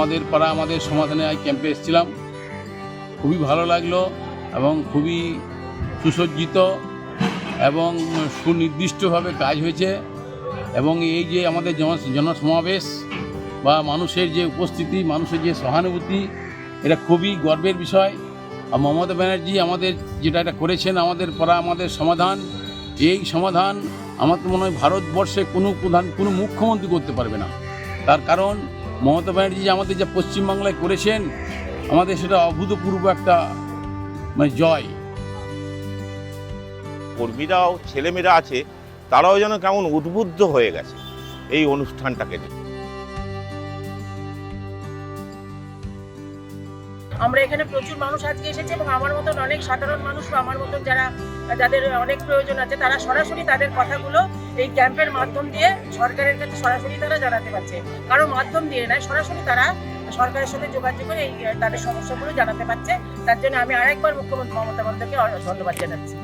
আমাদের পাড়া, আমাদের সমাধানে এই ক্যাম্পে এসেছিলাম। খুবই ভালো লাগল এবং খুবই সুসজ্জিত এবং সুনির্দিষ্টভাবে কাজ হয়েছে এবং এই যে আমাদের জন, জনসমাবেশ বা মানুষের যে উপস্থিতি, মানুষের যে সহানুভূতি, এটা খুবই গর্বের বিষয়। আর মমতা ব্যানার্জি আমাদের যেটা এটা করেছেন, আমাদের পাড়া, আমাদের সমাধান, এই সমাধান আমার তো মনে হয় ভারতবর্ষে কোনো প্রধান, কোনো মুখ্যমন্ত্রী করতে পারবে না। তার কারণ মমতা ব্যানার্জি আমাদের যে পশ্চিমবাংলায় করেছেন, আমাদের সেটা অভূতপূর্ব একটা মানে জয়। কর্মীরাও, ছেলেমেয়েরা আছে, তারাও যেন কেমন উদ্বুদ্ধ হয়ে গেছে এই অনুষ্ঠানটাকে নিয়ে। আমরা এখানে প্রচুর মানুষ আজকে এসেছে এবং আমার মতন অনেক সাধারণ মানুষ বা আমার মতন যারা, যাদের অনেক প্রয়োজন আছে, তারা সরাসরি তাদের কথাগুলো এই ক্যাম্পের মাধ্যম দিয়ে সরকারের কাছে সরাসরি তারা জানাতে পারছে। কারও মাধ্যম দিয়ে নয়, সরাসরি তারা সরকারের সাথে যোগাযোগ করে এই, তাদের সমস্যাগুলো জানাতে পারছে। তার জন্য আমি আরেকবার মুখ্যমন্ত্রী মমতা বন্দ্যোপাধ্যায়কে ধন্যবাদ জানাচ্ছি।